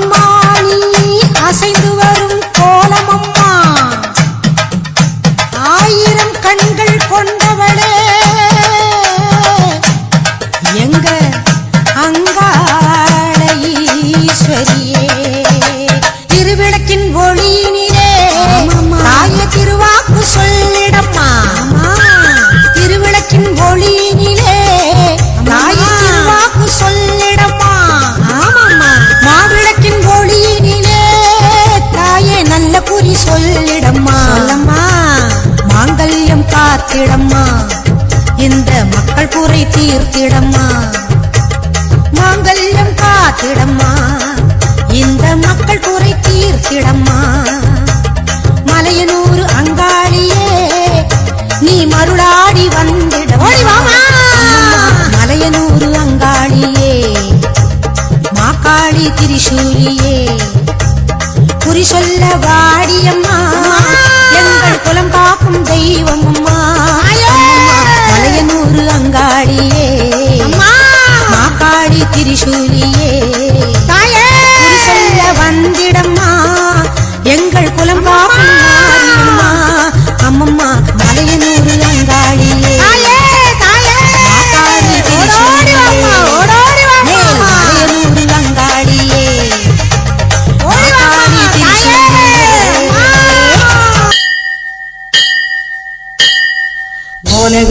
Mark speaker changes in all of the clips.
Speaker 1: அம்மா நீ அசைந்து வரும் கோலமம்மா. ஆயிரம் கொண்டவளே காத்திடம்மா இந்த மக்கள் குறை தீர்த்திடம்மா. மாங்கல்யம் காத்திடம்மா இந்த மக்கள் குறை தீர்த்திடம்மா. மலையனூர் அங்காளியே நீ மருளாடி வந்திட மலையனூர் அங்காளியே மாக்காளி திரிசூலியே. குறி சொல்ல வாடியம்மா. எங்கள் குலம் காக்கும் திரிசூலியே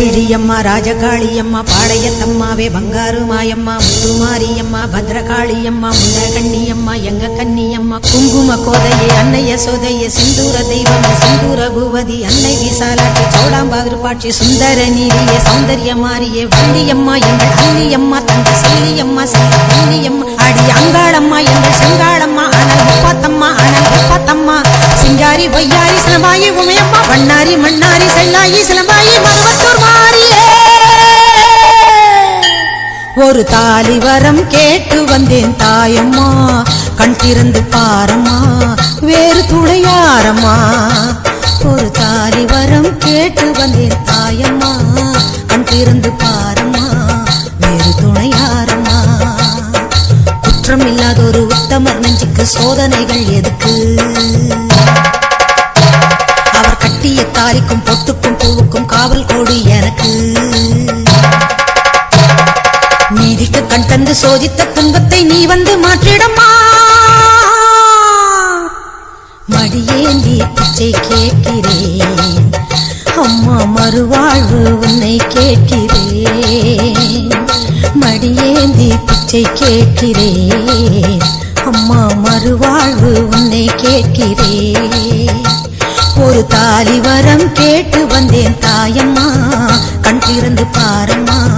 Speaker 1: ஓலவிழியம்மா ராஜகாளியம்மா பாளையத்தம்மாவே பங்காரு மாயம்மா முத்துமாரியம்மா பத்ரகாளியம்மா முண்டகண்ணியம்மா எங்க கன்னியம்மா குங்கும கோதையே அன்னைய சோதைய சிந்தூர தெய்வம் சிந்தூர பூவதி அன்னை விசாலாட்சி சோடாம்பா விருப்பாட்சி சுந்தர நீதியே சௌந்தர்ய மாரியே வள்ளியம்மா எங்கள் அள்ளியம்மா தங்க சல்லியம்மா செல்ல கன்னியம்மா அடி அங்காளம்மா எங்கள் செங்காளம்மா அனல் முப்பாத்தம்மா அனல் முப்பாத்தம்மா சிங்காரி பொய்யாரி சிலம்பாயி உமையம்மா பண்ணாரி மண்ணாரி செல்லாயி சிலம்பாயி மருவத்தூர் ஒரு தாலி வரம் கேட்டு வந்தேன் தாயம்மா. கண் திறந்து பாரம்மா வேறு துணையாரம்மா. ஒரு தாலி வரம் கேட்டு வந்தேன் தாயம்மா. கண் திறந்து பாரம்மா வேறு துணையாரம்மா. குற்றம் இல்லாத ஒரு உத்தமர் நெஞ்சுக்கு சோதனைகள் எதுக்கு? அவர் கட்டிய தாலிக்கும் பொட்டுக்கும் பூவுக்கும் காவல் கோடு எனக்கு. நீதிக்கு கண் தந்து சோதித்த துன்பத்தை நீ வந்து மாற்றிடமா? மடியேந்தி பிச்சை கேட்கிறேன். அம்மா மறுவாழ்வு உன்னை கேட்கிறேன். மடியேந்தி பிச்சை கேட்கிறேன். அம்மா மறுவாழ்வு உன்னை கேட்கிறேன். ஒரு தாலி வரம் கேட்டு வந்தேன் தாயம்மா. கண் திறந்து பாரம்மா.